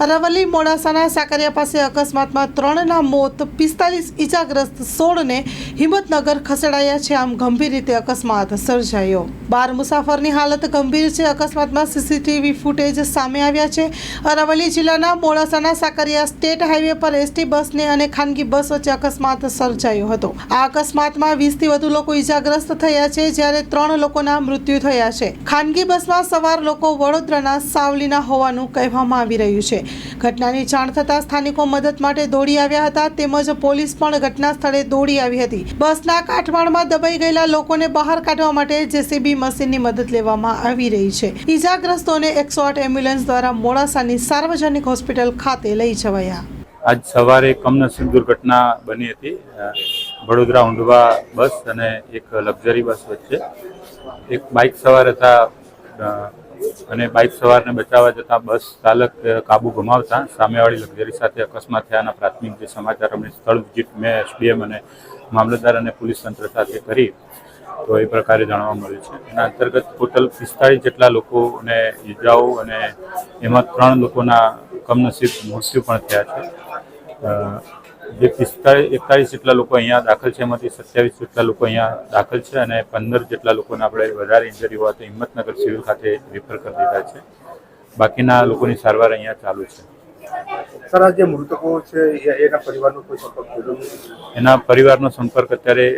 અરવલ્લી મોડાસાના સાકરિયા પાસે અકસ્માતમાં ત્રણના મોત, પિસ્તાલીસ ઈજાગ્રસ્ત સોળને હિંમતનગર ખસેડાયા છે. આમ ગંભીર રીતે અકસ્માત સર્જાયો. બાર મુસાફરની હાલત ગંભીર છે. અકસ્માતમાં સીસીટીવી ફૂટેજ સામે આવ્યા છે. અરવલ્લી જિલ્લાના મોડાસાના સાકરિયા સ્ટેટ હાઈવે પર એસટી બસને અને ખાનગી બસ વચ્ચે અકસ્માત સર્જાયો હતો. આ અકસ્માતમાં વીસથી વધુ લોકો ઈજાગ્રસ્ત થયા છે. જ્યારે ત્રણ લોકોના મૃત્યુ થયા છે. ખાનગી બસમાં સવાર લોકો વડોદરાના સાવલીના હોવાનું કહેવામાં આવી રહ્યું છે. ઘટનાની જાણ થતાં સ્થાનિકો મદદ માટે દોડી આવ્યા હતા તેમજ પોલીસ પણ ઘટના સ્થળે દોડી આવી હતી. બસના કાટમાળમાં દબાઈ ગયેલા લોકોને બહાર કાઢવા માટે જેસીબી મશીનની મદદ લેવામાં આવી રહી છે. ઈજાગ્રસ્તોને એકસો આઠ એમ્બ્યુલન્સ દ્વારા મોડાસાની સાર્વજનિક હોસ્પિટલ ખાતે લઈ જવાયા. આજ સવારે કમનસીબ દુર્ઘટના બની હતી. વડોદરા ઊંડવા બસ અને એક લક્ઝરી બસ વચ્ચે. એક બાઇક સવાર હતા. અને બાઇક સવારને બચાવવા જતાં બસ ચાલક કાબુ ગુમાવતા. સામેવાળી લક્ઝરી સાથે અકસ્માત થયાના પ્રાથમિક જે સમાચાર અમને સ્થળ વિઝિટ મેં એસડીએમ અને મામલતદાર અને પોલીસ તંત્ર સાથે કરી, તો એ પ્રકારે જાણવા મળ્યું છે. એના અંતર્ગત ટોટલ પિસ્તાળીસ જેટલા લોકોને ઈજાઓ અને એમાં ત્રણ લોકોના કમનસીબ મૃત્યુ પણ થયા છે. જે પિસ્તાળીસ એકતાળીસ જેટલા લોકો અહીંયા દાખલ છે એમાંથી સત્યાવીસ જેટલા લોકો અહીંયા દાખલ છે અને પંદર જેટલા લોકોને આપણે વધારે ઇન્જરી હોય તો હિંમતનગર સિવિલ ખાતે રિફર કરી દીધા છે. બાકીના લોકોની સારવાર અહીંયા ચાલુ છે. સર આ જે મૃતકો છે એના પરિવારનો કોઈ સંપર્ક એના પરિવારનો સંપર્ક અત્યારે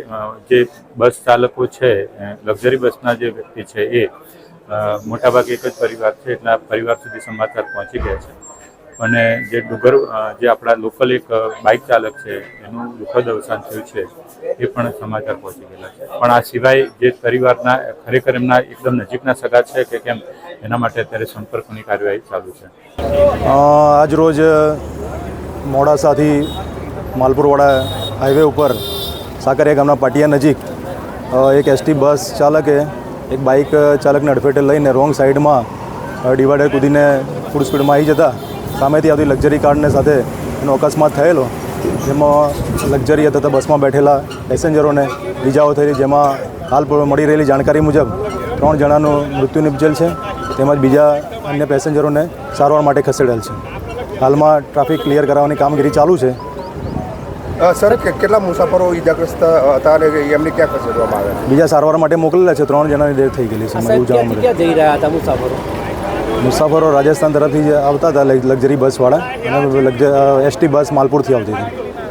જે બસ ચાલકો છે લક્ઝરી બસના જે વ્યક્તિ છે એ મોટાભાગે એક જ પરિવાર છે એટલા પરિવાર સુધી સમાચાર પહોંચી ગયા છે. અને જે ડુગર જે આપણા લોકલ એક બાઇક ચાલક છે, એનું દુઃખદ અવસાન થયું છે, એ પણ સમાચાર પહોંચી ગયેલા છે. પણ આ સિવાય જે પરિવારના, ખરેખર એમના એકદમ નજીકના સગા છે કે કેમ, એના માટે અત્યારે સંપર્કની કાર્યવાહી ચાલુ છે. આજ રોજ મોડાસાથી માલપુરવાડા હાઈવે ઉપર સાકરિયા ગામના પાટિયા નજીક એક એસટી બસ ચાલકે, એક બાઇક ચાલકને અડફેટે લઈને રોંગ સાઈડમાં ડિવાઈડર કૂદીને ફૂલ સ્પીડમાં આવી જતા સામેથી આવતી લક્ઝરી કારને સાથે એનો અકસ્માત થયેલો જેમાં લક્ઝરી તથા બસમાં બેઠેલા પેસેન્જરોને ઈજાઓ થયેલી જેમાં હાલ મળી રહેલી જાણકારી મુજબ ત્રણ જણાનું મૃત્યુ નિપજેલ છે. તેમજ બીજા અન્ય પેસેન્જરોને સારવાર માટે ખસેડેલ છે. હાલમાં ટ્રાફિક ક્લિયર કરાવવાની કામગીરી ચાલુ છે. સર કે- કેટલા મુસાફરો ઈજાગ્રસ્ત હતા અને એમને ક્યાં ખસેડવામાં આવ્યા? બીજા સારવાર માટે મોકલેલા છે. ત્રણ જણાની ડેથ થઈ ગયેલી છે. મને જઈ રહ્યા હતા મુસાફરો? મુસાફરો રાજસ્થાન તરફથી આવતા હતા લક્ઝરી બસવાળા અને એસટી બસ માલપુરથી આવતી હતી.